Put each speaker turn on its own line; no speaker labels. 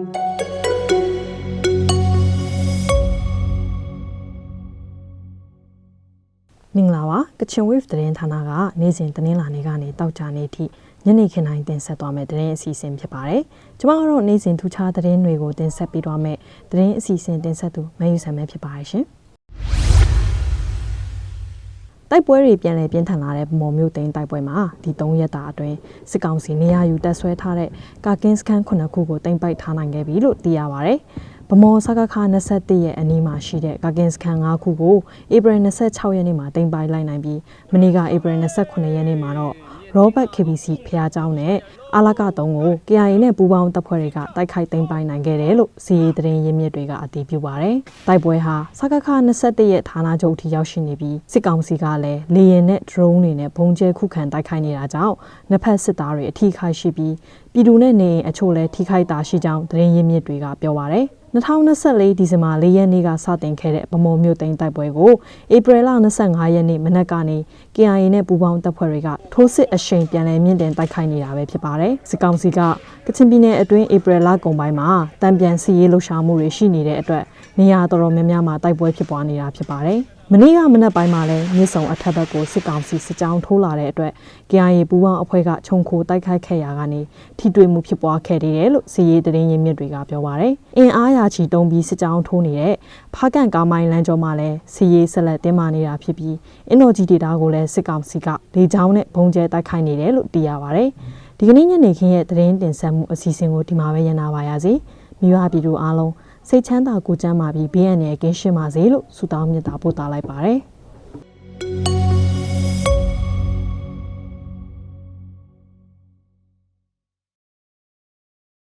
မင်္ဂလာပါကချင် wave သတင်းဌာနကနေ့စဉ်သတင်းလာနေကနေတောက်ကြနေထိညနေခင်းတိုင်းတင်ဆက်သွားမယ့်သတင်းအစီအစဉ်ဖြစ်ပါတယ်။ကျွန်မတို့နေ့စဉ်ထူးခြားသတင်းတွေကိုတင်ဆက်ပေးသွားမယ့်သတင်းအစီအစဉ်တင်ဆက်သူမယူဆန်မဲဖြစ်ပါတယ်ရှင်။ တိုက်ပွဲတွေပြန်လည်ပြင်းထန်လာတဲ့ဗမော်မျိုးသိန်းတိုက်ပွဲမှာဒီ3ရက်တာအတွင်းစစ်ကောင်စီနေရာယူတပ်ဆွဲထားတဲ့ကာကင်းစခန်း9ခုကိုတင်ပိုက်ထားနိုင်ခဲ့ပြီလို့သိရပါဗျ။ဗမော်စကခ21ရဲ့အနီးမှာရှိတဲ့ကာကင်စခန်း5ခုကိုဧပြီ26ရက်နေ့မှာတင်ပိုက်လိုက်နိုင်ပြီးမနေ့ကဧပြီ28ရက်နေ့မှာတော့ Robert KBC ဖျားเจ้าနဲ့အာလကတုံးကို KIA နဲ့ပူးပေါင်းတပ်ဖွဲ့တွေကတိုက်ခိုက်သိမ်းပိုက်နိုင်ခဲ့တယ်လို့စီရေးသတင်းရင်းမြစ်တွေကအတည်ပြုပါရယ်။တိုက်ပွဲဟာစကခ21ရဲ့ဌာနချုပ်အထိရောက်ရှိနေပြီးစစ်ကောင်စီကလည်းလေယာဉ်နဲ့ drone တွေနဲ့ဘုံကျဲခုခံတိုက်ခိုက်နေတာကြောင့်နှစ်ဖက်စစ်သားတွေအထိခိုက်ရှိပြီးပြည်သူနဲ့နေအိမ်အချို့လည်းထိခိုက်တာရှိကြောင်းသတင်းရင်းမြစ်တွေကပြောပါရယ်။ 2024ဒီဇင်ဘာ၄ရက်နေ့ကစတင်ခဲ့တဲ့ဗမော်မြို့သိမ်းတိုက်ပွဲကိုဧပြီလ25ရက်နေ့မနက်ကနေ KIA နဲ့ပူးပေါင်းတပ်ဖွဲ့တွေကထိုးစစ်အရှိန်ပြန်လည်မြင့်တင်တိုက်ခိုက်နေတာပဲဖြစ်ပါတယ်။စစ်ကောင်စီကကချင်ပြည်နယ်အတွင်းဧပြီလကုန်ပိုင်းမှာတံပြန်စီရေးလှုပ်ရှားမှုတွေရှိနေတဲ့အတွက်နေရာတော်တော်များများမှာတိုက်ပွဲဖြစ်ပွားနေတာဖြစ်ပါတယ်။ မနေ့ကမနက်ပိုင်းမှာလည်းမြစ်ဆုံအထက်ဘက်ကိုစစ်ကောင်စီစစ်ကြောင်းထိုးလာတဲ့အတွက် KIA ပူးပေါင်းအဖွဲ့ကခြုံခိုတိုက်ခိုက်ခဲ့ရာကနေထိတွေ့မှုဖြစ်ပွားခဲ့တယ်လို့စီရေးသတင်းရင်းမြစ်တွေကပြောပါရယ်။အင်အားရာချီတုံးပြီးစစ်ကြောင်းထိုးနေတဲ့ဖားကန်ကားမိုင်းလမ်းကျောမှာလည်းစီရေးဆက်လက်တင်းမာနေတာဖြစ်ပြီးအင်နိုဂျီဒေတာကိုလည်းစစ်ကောင်စီကလေကြောင်းနဲ့ဘုံကျဲတိုက်ခိုက်နေတယ်လို့သိရပါရယ်။ဒီကနေ့ညနေခင်းရဲ့သတင်းတင်ဆက်မှုအစီအစဉ်ကိုဒီမှာပဲရနာပါရစေ။မိဘပြည်သူအားလုံး စိတ်ချမ်းသာကိုယ်ကျန်းမာပြီးဘေးအန္တရာယ်ကင်းရှင်းပါစေလို့ဆုတောင်းမေတ္တာပို့သလိုက်ပါတယ်။